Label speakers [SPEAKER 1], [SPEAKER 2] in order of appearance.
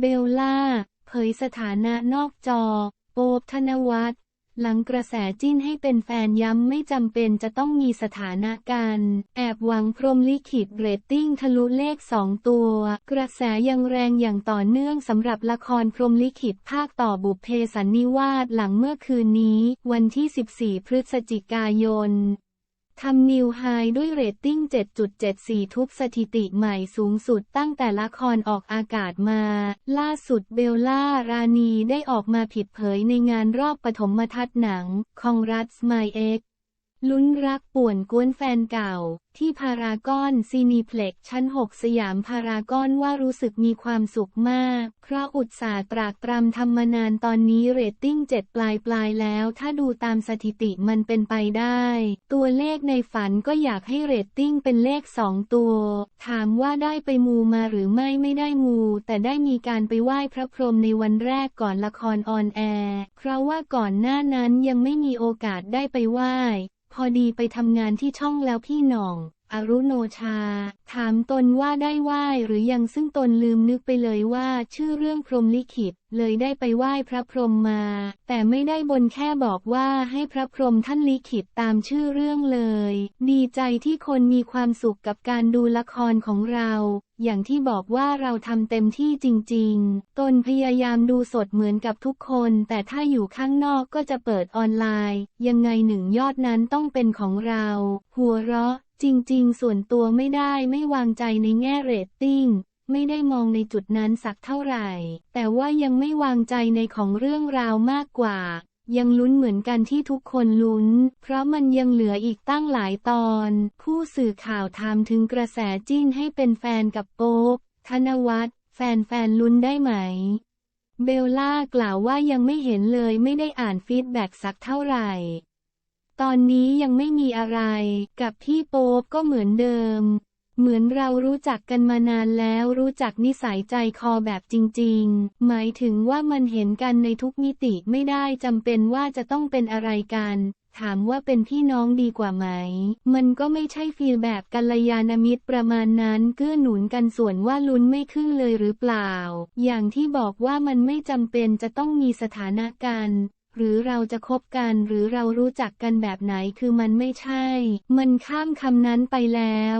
[SPEAKER 1] เบลล่า เผยสถานะนอกจอ โป๊บธนวัฒน์หลังกระแสจิ้นให้เป็นแฟนย้ำไม่จำเป็นจะต้องมีสถานะกัน แอบหวังพรมลิขิตเรตติ้งทะลุเลขสองตัว กระแสยังแรงอย่างต่อเนื่องสำหรับละครพรมลิขิตภาคต่อบุพเพสันนิวาสหลังเมื่อคืนนี้ วันที่ 14 พฤศจิกายน ทำนิวไฮด้วยเรตติ้ง 7.74 ทุบสถิติใหม่สูงสุดตั้งแต่ละครออกอากาศมา ล่าสุดเบลล่ารานีได้ออกมาผิดเผยในงานรอบปฐมทัศน์หนังคองรัสไมเอ็ก ลุ้นรักป่วนกวนแฟนเก่า ที่พารากอนซีนีเพล็กชั้น 6 สยามพารากอนว่ารู้สึกมีความสุขมาก เพราะอุตสาห์ตรากตรำทำมานานตอนนี้เรตติ้ง 7 ปลายปลายแล้ว ถ้าดูตามสถิติมันเป็นไปได้ ตัวเลขในฝันก็อยากให้เรตติ้งเป็นเลข 2 ตัว ถามว่าได้ไปมูมาหรือไม่ไม่ได้มู แต่ได้มีการไปไหว้พระพรหมในวันแรกก่อนละครออนแอร์เพราะว่าก่อนหน้านั้นยังไม่มีโอกาสได้ไปไหว้ พอดีไปทำงานที่ช่องแล้วพี่หน่อง อรุโนชา ถามตนว่าได้ไหว้หรือยังซึ่งตนลืมนึกไปเลยว่าชื่อเรื่องพรหมลิขิต เลยได้ไปไหว้พระพรหมมา แต่ไม่ได้บนแค่บอกว่าให้พระพรหมท่านลิขิตตามชื่อเรื่องเลย ดีใจที่คนมีความสุขกับการดูละครของเราอย่างที่บอกว่าเราทำเต็มที่จริง ๆ ตนพยายามดูสดเหมือนกับทุกคน แต่ถ้าอยู่ข้างนอกก็จะเปิดออนไลน์ ยังไงหนึ่งยอดนั้นต้องเป็นของเรา หัวเราะ จริง ๆ ส่วนตัวไม่ได้ไม่วางใจในแง่เรตติ้งไม่ได้มองในจุดนั้นสักเท่าไหร่ แต่ว่ายังไม่วางใจในของเรื่องราวมากกว่า ยังลุ้นเหมือนกันที่ทุกคนลุ้น เพราะมันยังเหลืออีกตั้งหลายตอน ผู้สื่อข่าวถามถึงกระแสจิ้นให้เป็นแฟนกับโป๊บธนวัฒน์แฟนๆลุ้นได้ไหม เบลล่ากล่าวว่ายังไม่เห็นเลยไม่ได้อ่านฟีดแบ็กสักเท่าไหร่ ตอนนี้ยังไม่มีอะไร กับพี่โป๊ปก็เหมือนเดิม เหมือนเรารู้จักกันมานานแล้วรู้จักนิสัยใจคอแบบจริง ๆ หมายถึงว่ามันเห็นกันในทุกมิติไม่ได้จำเป็นว่าจะต้องเป็นอะไรกัน ถามว่าเป็นพี่น้องดีกว่าไหม มันก็ไม่ใช่ฟีลแบบกัลยาณมิตรประมาณนั้นเกื้อหนุนกันส่วนว่าลุ้นไม่ขึ้นเลยหรือเปล่า อย่างที่บอกว่ามันไม่จำเป็นจะต้องมีสถานะกันหรือเราจะคบกันหรือเรารู้จักกันแบบไหนคือมันไม่ใช่ มันข้ามคำนั้นไปแล้ว